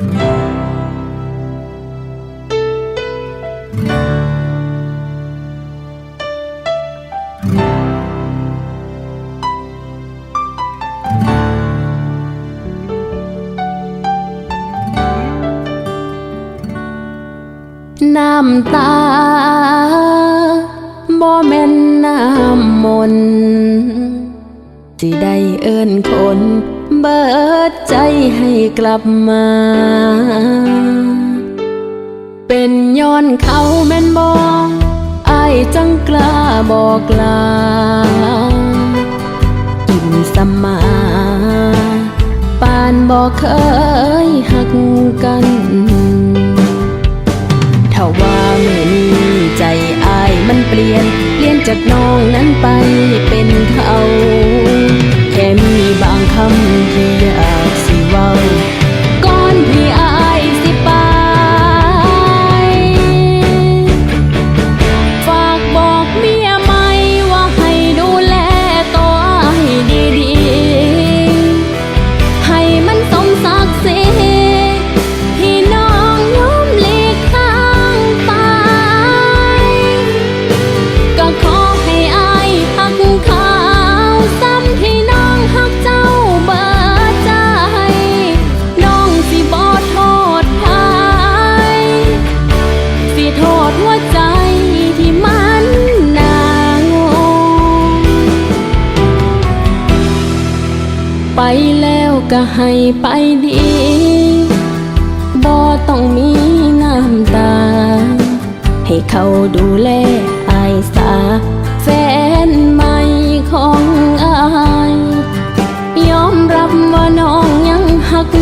น้ำตาบ่แม่นน้ำมนต์สิได้เอิ้นคน เบิดใจให้กลับมา เป็นย้อนเขาแม่นบ่อายจังกล้าบอกลากินสมาปานบ่เคยหักกันถ้าว่ามือนี้ใจอายมันเปลี่ยน เปลี่ยนจากน้องนั้นไปเป็นเขาแค่มีบางำที่อยากสิ แล้วก็ให้ไปดีบ่ต้องมีน้ำตา ให้เขาดูแลอายสา แฟนใหม่ของอายยอมรับว่าน้องยังหัก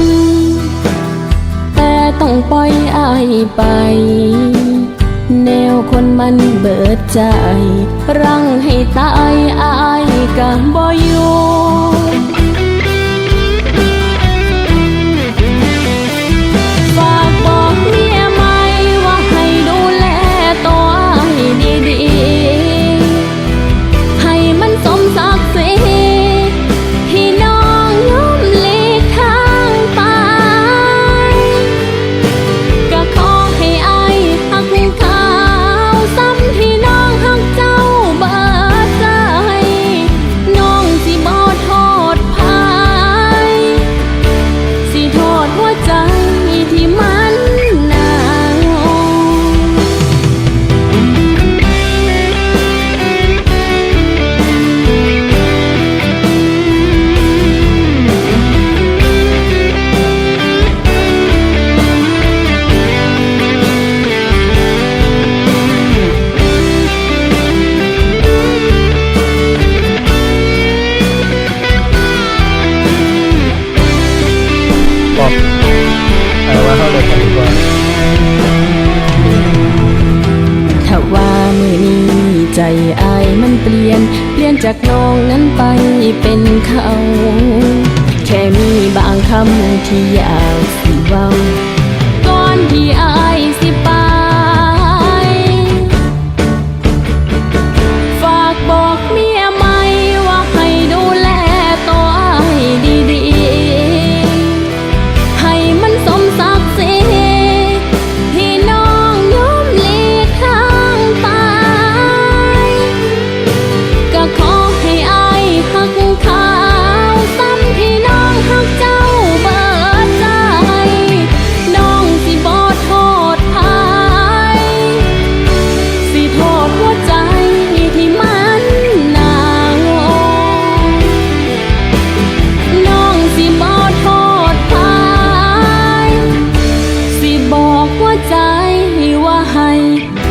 แต่ต้องปล่อยอายไป แนวคนมันเบิดใจ รังให้ตายอายก็บ่อยู่ บอกเออว่าเข้าเลยกันดีกว่าถ้าว่ามือนี้ใจอายมันเปลี่ยน เปลี่ยนจากน้องนั้นไปเป็นเขา แค่มีบางคำที่อยากสิเว้า 在外